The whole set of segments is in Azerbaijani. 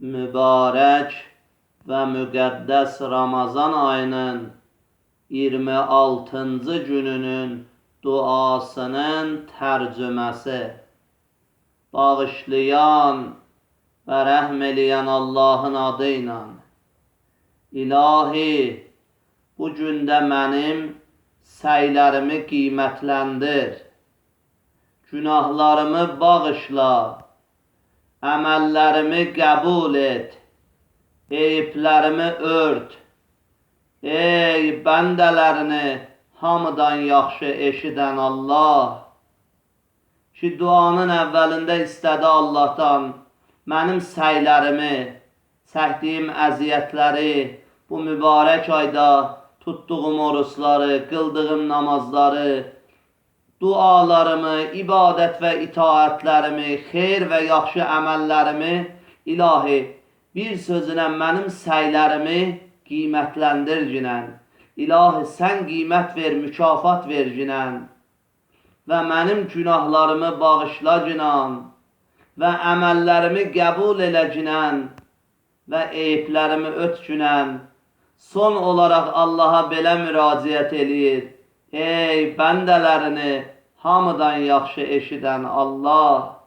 mübarək və müqəddəs Ramazan ayının 26-cı gününün duasının tərcüməsi. Bağışlayan və rəhm eləyən Allahın adı ilə. İlahi, bu gündə mənim səylərimi qiymətləndir. Günahlarımı bağışla. Əməllərimi qəbul et. Eyiblərimi ört. Ey bəndələrini hamıdan yaxşı eşidən Allah. Ki duanın əvvəlində istədi Allahdan mənim səylərimi, çəkdiyim əziyyətləri, bu mübarək ayda tutduğum oruçları, qıldığım namazları, dualarımı, ibadət və itaətlərimi, xeyr və yaxşı əməllərimi ilahi bir sözünə mənim səylərimi qiymətləndir ginən. İlahi sən qiymət ver, mükafat ver ginən. Və mənim günahlarımı bağışla ginən. Və əməllərimi qəbul elə ginən. Və eyiblərimi öt ginən. Son olaraq Allaha belə müraciət eləyir. Ey bəndələrini hamıdan yaxşı eşidən Allah,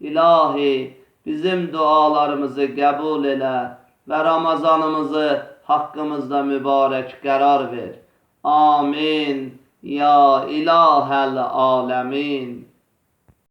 ilahi bizim dualarımızı qəbul elə və Ramazanımızı haqqımızda mübarək qərar ver. Amin. Ya ilahəl aləmin.